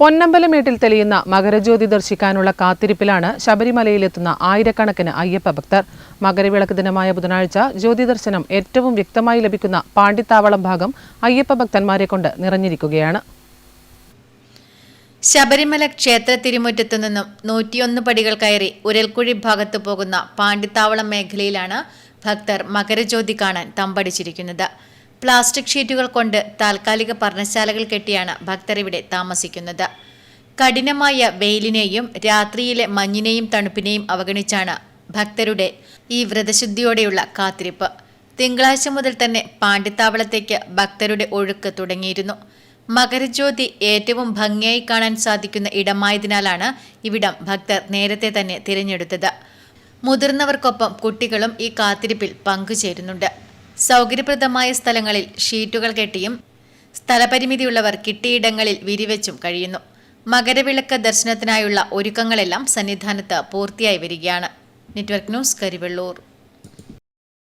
പൊന്നമ്പലമേട്ടിൽ തെളിയുന്ന മകരജ്യോതി ദർശിക്കാനുള്ള കാത്തിരിപ്പിലാണ് ശബരിമലയിലെത്തുന്ന ആയിരക്കണക്കിന് അയ്യപ്പ ഭക്തർ. മകരവിളക്ക് ദിനമായ ബുധനാഴ്ച ജ്യോതി ദർശനം ഏറ്റവും വ്യക്തമായി ലഭിക്കുന്ന പാണ്ടിത്താവളം ഭാഗം അയ്യപ്പ ഭക്തന്മാരെ കൊണ്ട് നിറഞ്ഞിരിക്കുകയാണ്. ശബരിമല ക്ഷേത്ര തിരുമുറ്റത്തു നിന്നും നൂറ്റിയൊന്ന് പടികൾ കയറി ഉരൽക്കുഴി ഭാഗത്ത് പോകുന്ന പാണ്ടിത്താവളം മേഖലയിലാണ് ഭക്തർ മകരജ്യോതി കാണാൻ തമ്പടിച്ചിരിക്കുന്നത്. പ്ലാസ്റ്റിക് ഷീറ്റുകൾ കൊണ്ട് താൽക്കാലിക പർണശാലകൾ കെട്ടിയാണ് ഭക്തർ ഇവിടെ താമസിക്കുന്നത്. കഠിനമായ വെയിലിനെയും രാത്രിയിലെ മഞ്ഞിനെയും തണുപ്പിനെയും അവഗണിച്ചാണ് ഭക്തരുടെ ഈ വ്രതശുദ്ധിയോടെയുള്ള കാത്തിരിപ്പ്. തിങ്കളാഴ്ച മുതൽ തന്നെ പാണ്ഡിത്താവളത്തേക്ക് ഭക്തരുടെ ഒഴുക്ക് തുടങ്ങിയിരുന്നു. മകരജ്യോതി ഏറ്റവും ഭംഗിയായി കാണാൻ സാധിക്കുന്ന ഇടമായതിനാലാണ് ഇവിടം ഭക്തർ നേരത്തെ തന്നെ തിരഞ്ഞെടുത്തത്. മുതിർന്നവർക്കൊപ്പം കുട്ടികളും ഈ കാത്തിരിപ്പിൽ പങ്കുചേരുന്നുണ്ട്. സൗകര്യപ്രദമായ സ്ഥലങ്ങളിൽ ഷീറ്റുകൾ കെട്ടിയും സ്ഥലപരിമിതിയുള്ളവർ കിട്ടിയിടങ്ങളിൽ വിരിവെച്ചും കഴിയുന്നു. മകരവിളക്ക് ദർശനത്തിനായുള്ള ഒരുക്കങ്ങളെല്ലാം സന്നിധാനത്ത് പൂർത്തിയായി വരികയാണ്. Network news Karivellur.